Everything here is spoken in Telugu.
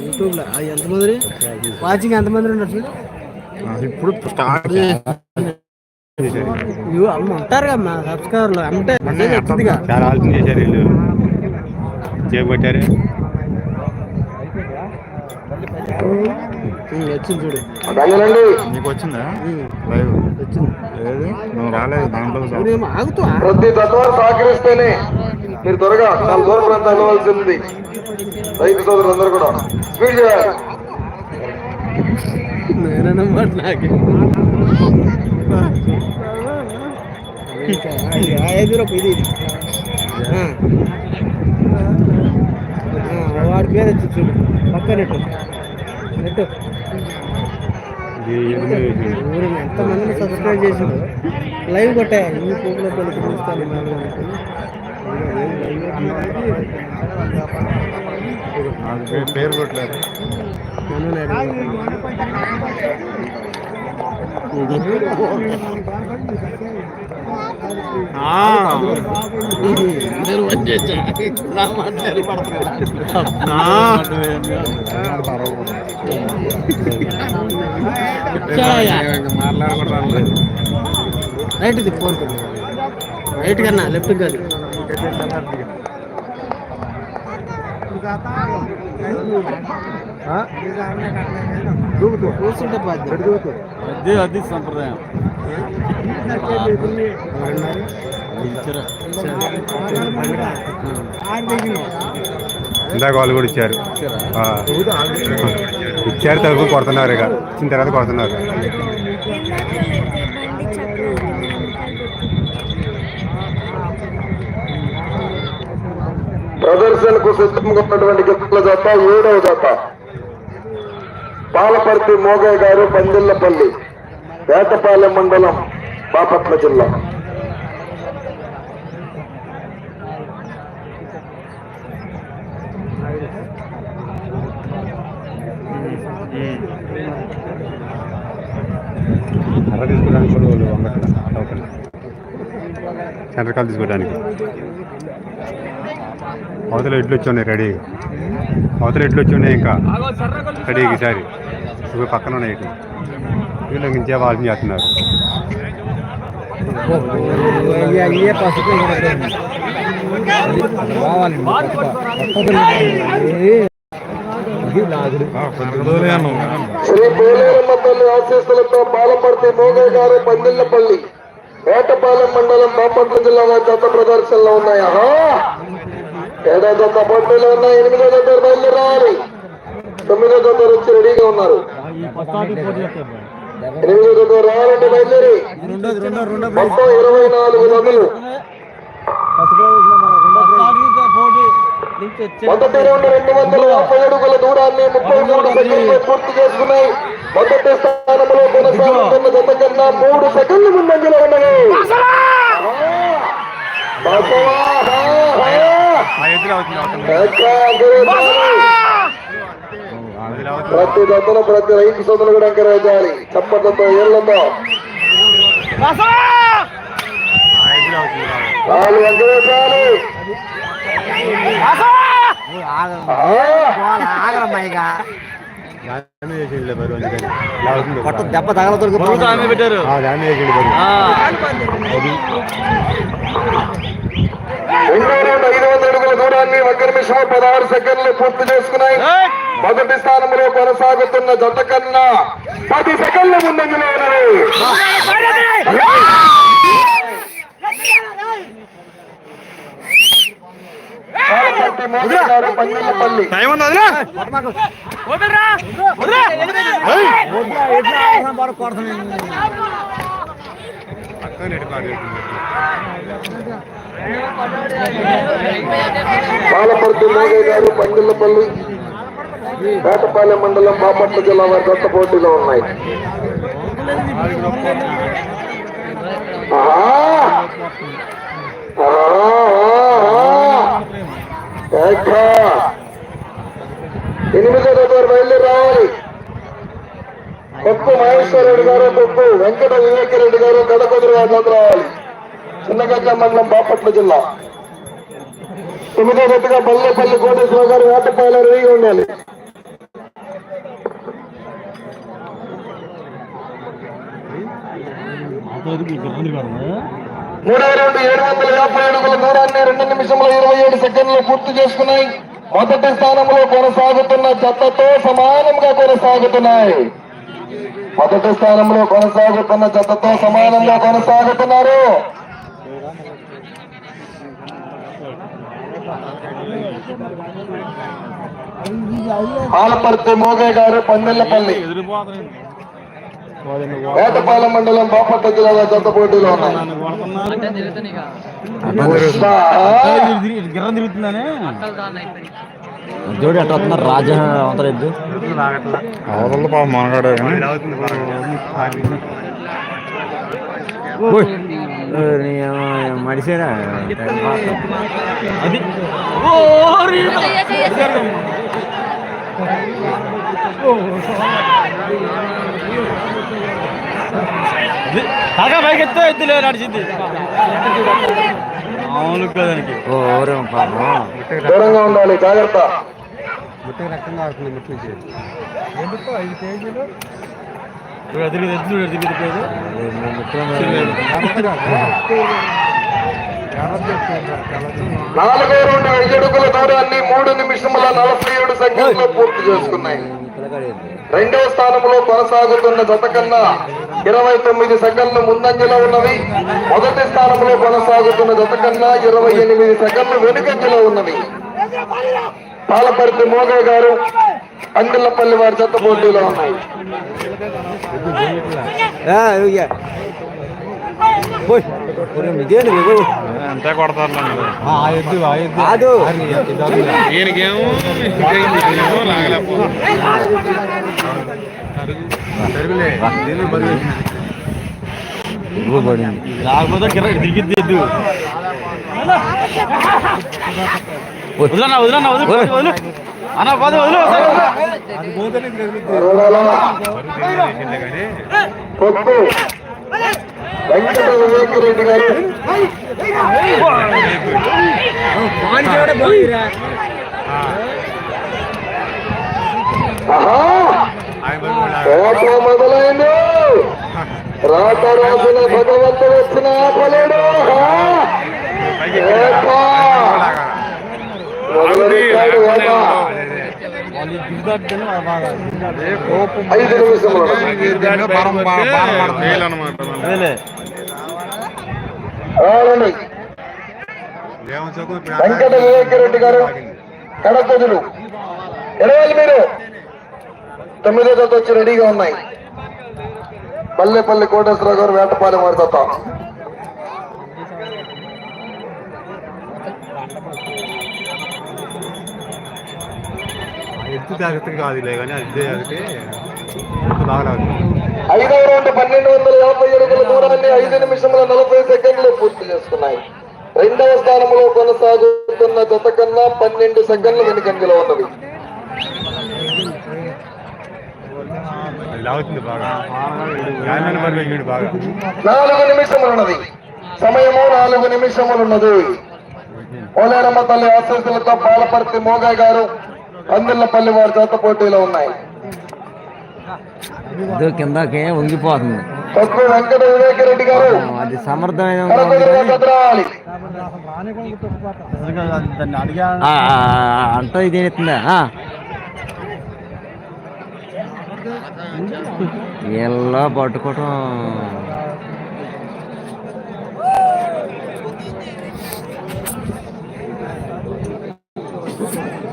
యూట్యూబ్లో ఎంతమంది వాచింగ్ ఎంతమంది ఉన్నారు ఇప్పుడు స్టార్ట్ అమ్మ ఉంటారు కమ్మా సబ్స్క్రైబర్లు అంటే చేశారు వీళ్ళు చేపట్టారు వచ్చింది చూడు నీకు వచ్చిందా లైవ్ వచ్చింది లేదు నువ్వు రాలేదు దాంట్లో ప్రతి తత్వాలు సహకరిస్తేనే మీరు త్వరగా చాలా దూర ప్రాంతం వెళ్ళవలసి ఉంది రైతు సోదరులందరూ కూడా స్పీడ్ చేయాలి నేనన్నమాట నాకే ఇది వాడి పేరు వచ్చి చూడు. పక్క నెట్టు నెట్టు ఊరు ఎంతమందిని సబ్స్క్రైబ్ చేసిండు లైవ్ కొట్టే ఈ పూపులో పెళ్ళి చూస్తాను పేరు కొట్టలేదు రైట్ ఇది ఫోన్ రైట్ కన్నా లెఫ్ట్ కాదు ఇంకా కూర్చుంటే బాధ్యత అదే అది సంప్రదాయం. ఇందాక వాళ్ళు కూడా ఇచ్చారు. ఆ. ఇచ్చారు తరపు కొడుతున్నారు ఇక. ఇచ్చిన తర్వాత కొడుతున్నారు. ప్రదర్శనకు సిద్ధంగా ఉన్నటువంటి గిత్తల జత ఏడవ జత. పాలపర్తి మోగయ్య గారు పందిళ్ళపల్లి వేటపాలెం మండలం బాపట్ల జిల్లా. ఎర్ర తీసుకోవడానికి కూడా వాళ్ళు వంగట్ల తీసుకోవడానికి. అవతల ఎడ్లు వచ్చి ఉన్నాయి రెడీ. అవతల ఎడ్లు వచ్చి ఉన్నాయి ఇంకా. రెడీ ఈసారి. ఇప్పుడు పక్కన ఉన్నాయి వీళ్ళు ఇంకే వాళ్ళని చేస్తున్నారు శ్రీ పోలేరమ్మ తల్లి ఆశీస్సులతో పాలపర్తి మోగయ్య గారు పందిళ్ళపల్లి వేటపాలెం మండలం బాపట్ల జిల్లా జత ప్రదర్శనలో ఉన్నాయి? ఏడో జత పోటీలో ఉన్నాయి. ఎనిమిదో జత బయలుదేరాలి. తొమ్మిదో జత వచ్చి రెడీగా ఉన్నారు. ఎనిమిదో జత రావాలంటే బయలుదేరి. మొత్తం ఇరవై నాలుగు జతలు మొదటి రౌండ్ రెండు వందల యాభై అడుగుల దూరాన్ని ముప్పై మూడు సెకండ్లు పూర్తి చేసుకున్నాయి. మొదటి స్థానంలో కొనసాగుతున్న జత కన్నా మూడు సెకండ్లు ముందంజలో ఉన్నవి. బసవా, ప్రతి జతలు ప్రతి రైతు సోదరులు కూడా ఎంకరేజాలి చప్పట్లతో ఏళ్ళతో వాళ్ళు దెబ్బ తగలతో పెట్టారు. రెండో ఐదు వందల అడుగుల దూరాన్ని ఒక నిమిషం పదహారు సెకండ్లు పూర్తి చేసుకున్నాయి. మొదటి స్థానంలో కొనసాగుతున్న జత కన్నా పది సెకండ్ల ముందంజలో ఉన్నవి పాలపర్తి మోదీ గారు గారు పంగిళ్ళపల్లి వేటపాలెం మండలం బాపట్ల జిల్లా వారి కొత్త పోటీలో ఉన్నాయి. ఎనిమిదో దగ్గర బయలుదేరి రావాలి. కొప్పు మహేశ్వరరెడ్డి గారు కొప్పు వెంకట వివేకరెడ్డి గారు గడకొదురు గారు రావాలి. చిన్నగడ్డ మండలం బాపట్ల జిల్లా. తొమ్మిదో జతగా బల్లెపల్లి కోటేశ్వర గారు వేటపాయల రెడీగా ఉండాలి. మూడవ రౌండ్ ఏడు వందల యాభై అడుగుల దూరాన్ని రెండు నిమిషంలో ఇరవై ఏడు సెకండ్లు పూర్తి చేసుకున్నాయి. మొదటి స్థానంలో కొనసాగుతున్న జతతో సమానంగా కొనసాగుతున్నాయి. మొదటి స్థానంలో కొనసాగుతున్న జతతో సమానంగా కొనసాగుతున్నారు. ఆలపర్తి మోగయ్య గారు పందెల్లపల్లి. వేటపాలెం మండలం బాపట్ల జిల్లాలో జత పోటీలో ఉన్నాయి. జోడి వస్తున్నారు. రాజా అవతల పాప మనగాడే మడిసేరా అది. కాగా పైకి ఎత్తే ఎద్దులే నడిచింది అవును కదానికి దూరంగా ఉండాలి జాగ్రత్త. ముట్టకి రక్తం కావుతుంది ముట్టి నుంచి ఎదురు ఎద్దులు ఎదురు నాలుగో రెండు ఐదు అడుగుల దూరాన్ని మూడు నిమిషముల నలభై ఏడు సెకండ్లు పూర్తి చేసుకున్నాయి. రెండవ స్థానంలో కొనసాగుతున్న జత కన్నా ఇరవై తొమ్మిది సెకండ్లు ముందంజలో ఉన్నవి. మొదటి స్థానంలో కొనసాగుతున్న జత కన్నా ఇరవై ఎనిమిది సెకండ్లు వెనుకంజలో ఉన్నవి. పాలపర్తి మోగయ్య గారు అందిల్లపల్లి వారి జత పోటీలో ఉన్నాయి. అంతే కొడతారు కాదు ఈయనకేమో పడింది. లేకపోతే దిగిద్ది వదిలన్నా వదిలన్నా వదిలి వదిలు. అన్న పది వదిలు పొత్తు వెంకట వివేక్ రెడ్డి గారు ఆహా కోట మొదలైంది రాత రాసిన భగవంతుడు వచ్చిన ఆపలేడు! మొదలెట్టాడు. ఐదు వెంకట వివేక్ రెడ్డి గారు కడపదులు ఎడవాలి మీరు. తొమ్మిదో జత వచ్చి రెడీగా ఉన్నాయి. పల్లెపల్లి కోటేశ్వరరావు గారు వేటపాలెం వారి జత. ఎత్తు జాగ్రత్తగా కాదు లే కానీ అది జాగ్రత్త ఎత్తు బాగా రాదు. ఐదవ రౌండ్ పన్నెండు వందల యాభై అడుగుల దూరాన్ని ఐదు నిమిషముల నలభై సెకండ్లు పూర్తి చేసుకున్నాయి. రెండవ స్థానంలో కొనసాగుతున్న జత కన్నా పన్నెండు సెకండ్లు వెనుకంజలో ఉన్నవి. అది లాగుతుంది బాగా. యాభై మరి వీడు బాగా. నాలుగు నిమిషములున్నది సమయము నాలుగు పోలేరమ్మ తల్లి ఆశీస్సులతో పాలపర్తి మోగాయ్ గారు కందిల్లపల్లి వారి జత పోటీలో ఉన్నాయి. కిందకి తక్కువ వెంకట వివేక్ రెడ్డి గారు. అది సమర్థమైన అంట ఇది ఎత్తుందా వీళ్ళ పట్టుకోవటం